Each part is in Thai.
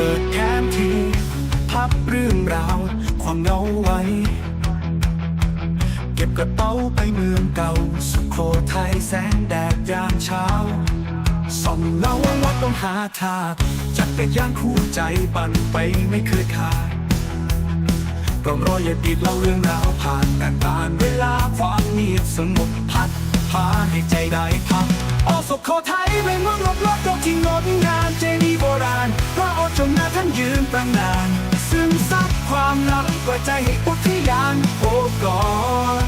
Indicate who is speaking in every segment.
Speaker 1: ปิดแคมที พับเรื่องราว ความเหงาไว้ เก็บกระเป๋าไปเมืองเก่า สุโขทัยแสงแดดยามเช้าส่องเงาวัดต้องหาทางจักรยานคู่ใจปั่นไปไม่เคยขาดร่องรอยอดีตเล่าเรื่องราวผ่านแต่ตานเวลาความเงียบสงบพัดพาให้ใจได้พักออกสุโขทัยเป็นเมืองรบรบดอกที่งดงามเจ ตั้งนาน ซึมซับความลับกว่าใจให้อุทยานโอบกอด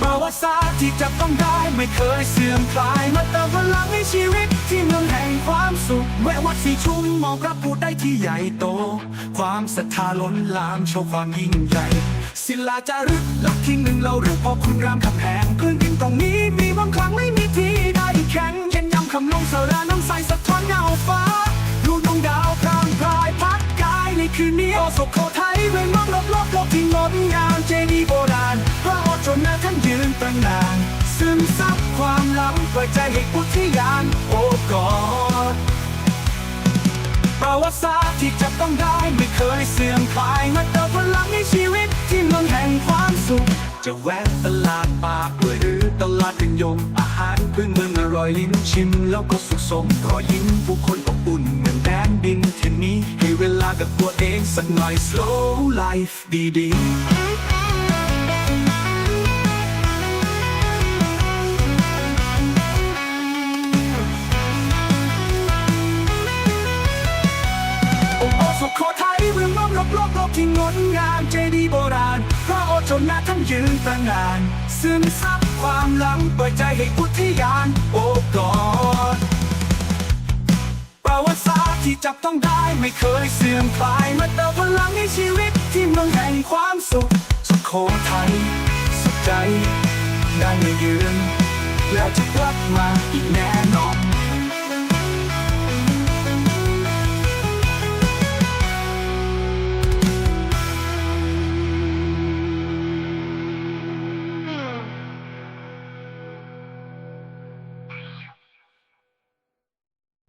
Speaker 1: ประวัติศาสตร์ที่จับต้องได้ไม่เคยเสื่อมคลาย มาเติมพลังในชีวิตที่เมืองแห่งความสุขแวะวัดสีชุมมองพระพุทธได้ที่ใหญ่โต ความศรัทธาล้นลามโชว์ความยิ่งใหญ่ศิลาจารึกหลักที่หนึ่งเราเรื่อพอคุณรามคำแหงพื้นดินตรงนี้มีบางครั้งไม่มีที่ใดแข็งเย็นยำคำลงสาราน้ำ สุโขทัยเมืองมองรอบรอบโลกที่งดงามเจดีย์โบราณ พระโอจนาท่านยืนตั้งนาน ซึมซับความล้ำไว้ใจให้อุทธิยานโอบกอดประวัติศาสตร์ที่จับต้องได้ไม่เคยเสื่อมคลายมาเติมพลังในชีวิตที่เมืองแห่งความสุข จะแวะตลาดปากด้วยหรือตลาดเป็นยมอาหารพื้นเมืองอร่อยลิ้นชิมแล้วก็สุขสมรอยยิ้มผู้คนอบอุ่น กับตัวเองสักหน่อย slow life ดีๆโอ้โอสุโขทัยเมืองล้อมรอบโลกโลกที่งดงามเจดีย์โบราณพระโอจนนาท่านยืนตั้งนาน ซึมซับความลังเปิดใจให้อุทยานโอบกอดประวัติศาสตร์ ที่จับต้องได้ไม่เคยเสื่อมคลายมาเติมพลังในชีวิตที่เมืองแห่งความสุขสุขโขทัยสุขใจได้มาเยืนแล้วจะกลับมาอีกแน่นอน